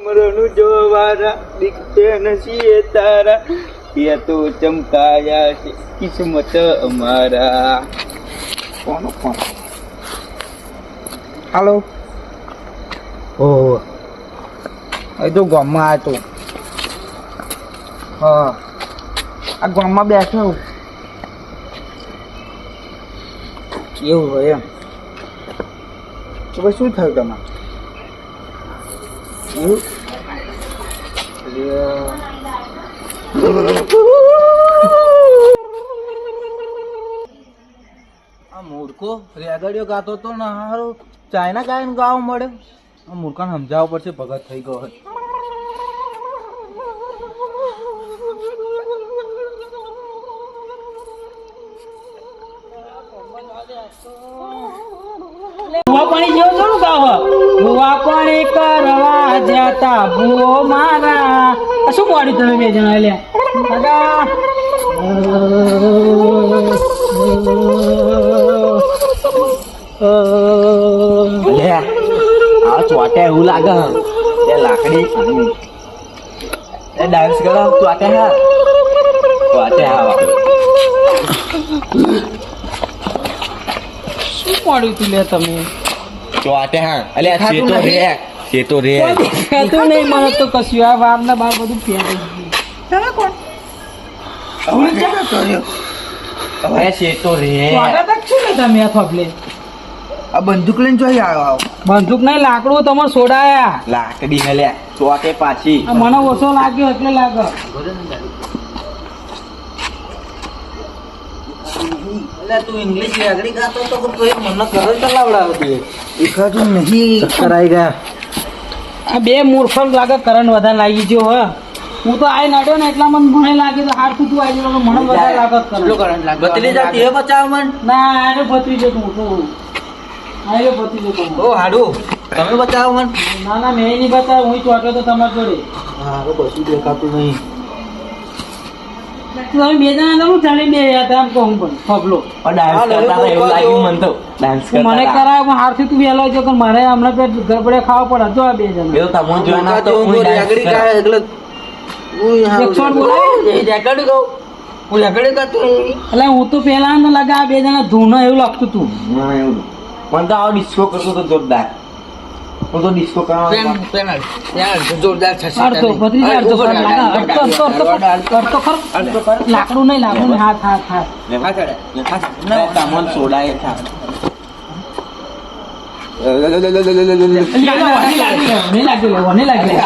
અમરનું જોવારા દીકતે નસીએ તારા. એ તો ચમકાયા છે, કિસ્મત અમારા. કોનો કોણ? હાલો. ઓહો એ તો ગામમાં આવ્યો તો. હા. આ ગામમાં બેઠો. એવું હોય એમ. તો શું થયું તમારે? આ મૂર્ખો રેગડીઓ ગાતો તો ને હારું. ચાઇના ગાયન ગાવા મળે. આ મૂર્ખાને સમજાવવા પડશે, ભગત થઈ ગયો હોય. ભૂવા પાણી જેવો થોડું ગાવ ભૂવા પાણી કરવા જતા ભૂવો મારા. શું પાડ્યું તમે બે જણા લે આ ચોટે એવું લાગે એ લાકડી. એ ડાન્સ કરો ચોટે હા. શું પાડ્યું તું લે તમે? ચોટે હા અલે આ ચેતો નહીં. રે. ચેતો રે. દેખાતું નહીં મને તો કશું. આ વારના બાર બધું તમે ગયું હવે તો રે. વાગા તક શું ને તમે આ ફગલે આ બંદૂક લઈને જોઈ આવ્યો બંદૂક નહીં લાકડું તમારે સોડાયા. લાકડી ને લે ચોટે પાછી. મને ઓછો લાગ્યો એટલે લાગે એટલે તું ઇંગ્લિશ રેગડી ગાતો તો તો એ મને ઘર ચલાવડાવતી એકાદું નહીં. કરાઈ ગયા. આ બે મૂર્ખન લાગે કરંટ વધારે લાગી ગયો હ. હું તો આઈ નડ્યો ને એટલા મને મને લાગે તો હાર તું આવી ગયો મને વધારે લાગત કરંટ. બતલી જાતી એ બચાવ મન? ના આને પતરી જતો હું તો. આયો જતો તું. ઓ હાડું તમે બચાવો મન? ના ના મેં નહીં બતાવ હું ચોટ્યો તો તમારી જોડે. હા કશું દેખાતું નહીં. તમે બે જણા તો હું બે હતા એમ કહું પણ. ફગલો ડાન્સ કરતા એવું લાગ્યું મને તો. ડાન્સ તું કરતા મને કરાય પણ હારથી તું વહેલો છે કે મારે હમણાં પેટ ગરબડે ખાવા પડે. જો આ બે જણા. એવું તમને જોયા ના તો હું dance રેગડી એટલે એક શોટ બોલાય રેગડી ગાઉં હું રેગડી ગાતો એટલે હું તો પેલા ને લાગે બે જણા ધૂનો એવું લાગતું તું. ના, એવું નહીં. મને તો આવો ડિસ્કો કરતો તો જોરદાર. તો ડિસ્કો કરવા જોરદાર થશે અડધો ભત્રીજા અડધો અડધો અડધો અડધો અડધો કર લાકડું નહીં લાકડું હાથ હાથ સોડાય થા નહીં લાગે નહીં